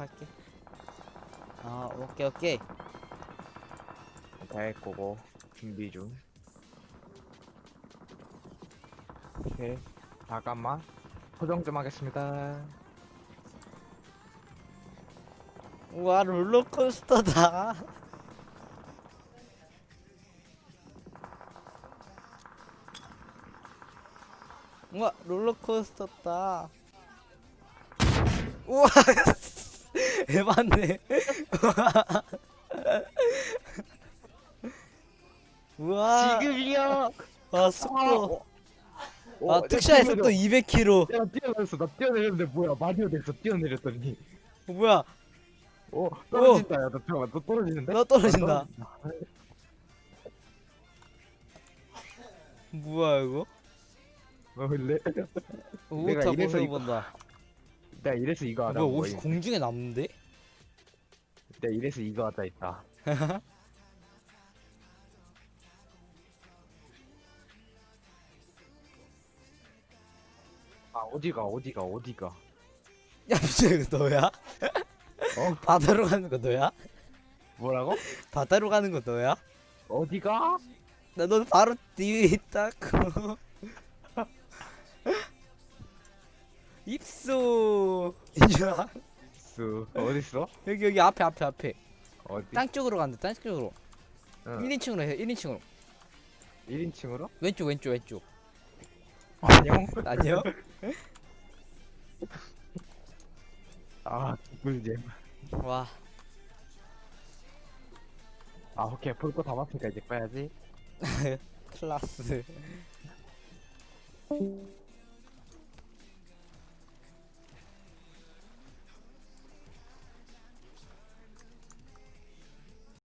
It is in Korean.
할게. 아 오케이 오케이. 될 거고 준비 중. 오케이. 잠깐만. 포정 좀 하겠습니다. 우와 롤러코스터다. 우와 롤러코스터다. 우와 에반네. 우와 지금이야. 아 속도 어, 아 야, 특殊의 뛰어내려. 속도 200km 야 뛰어내렸어. 나 뛰어내렸는데 뭐야? 마리오 됐어. 뛰어내렸더니. 어, 뭐야 어 떨어진다. 야, 너 잠깐만. 너 떨어지는데? 너 떨어진다 아, 떨어진다. 뭐야 이거 어, 원래 오타 이래서 이거 본다 내가 이래서 이거 아, 하자. 뭐야 옷이 공중에 남는데 내가 이래서 이거 하자 있다. 아 어디가 어디가 어디가? 야 이거 너야 어 바다로 가는 거 너야 뭐라고? 바다로 가는 거 너야 어디가? 나너 바로 뒤에 있다고 입수 야 수 어딨어? 여기 여기 앞에 앞에 앞에 어디? 땅 쪽으로 간다 땅 쪽으로 응. 1인칭으로 해 1인칭으로 1인칭으로? 왼쪽 왼쪽 왼쪽 안녕. 아니요 아 꿀잼. 와 아 오케이 볼거다 봤으니까 이제 빼야지. 클라스